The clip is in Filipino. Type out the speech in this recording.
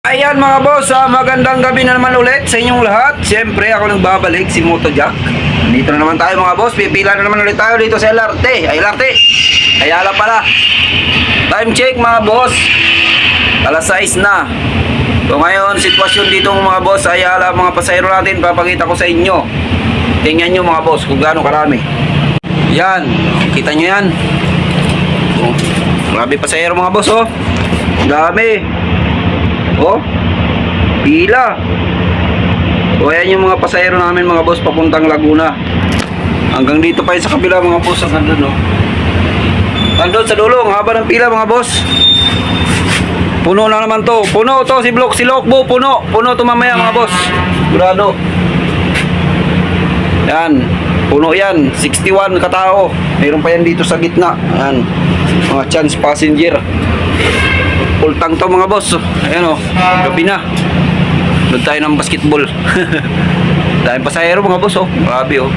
Ayan mga boss, ah, magandang gabi na naman ulit sa inyong lahat. Siyempre ako nagbabalik si Moto Jack. Dito na naman tayo mga boss, pipila na naman ulit tayo dito sa LRT. Ay LRT, Ayala pala. Time check mga boss, alas 6 na. So ngayon, sitwasyon dito mga boss, Ayala mga pasahero natin, papakita ko sa inyo. Tingnan nyo mga boss kung gaano karami. Yan, kita nyo yan. Oh, grabe pasahero mga boss oh. Dami. Oh, pila. O ayan yung mga pasahero namin mga boss papuntang Laguna. Hanggang dito pa yun sa kabila mga boss hanggang doon oh. Hanggang sa dulo, ang haba ng pila mga boss. Puno na naman to. Puno to si Blok si Lokbo, puno. Puno to mamaya mga boss. Sigurado. Yan. Puno yan. 61 katao. Mayroon pa yan dito sa gitna. Yan. Mga chance passenger. Ultang to mga boss. Ayan o. Gabi na. Doon tayo ng basketball. Dahil pasahero mga boss oh. Grabe oh.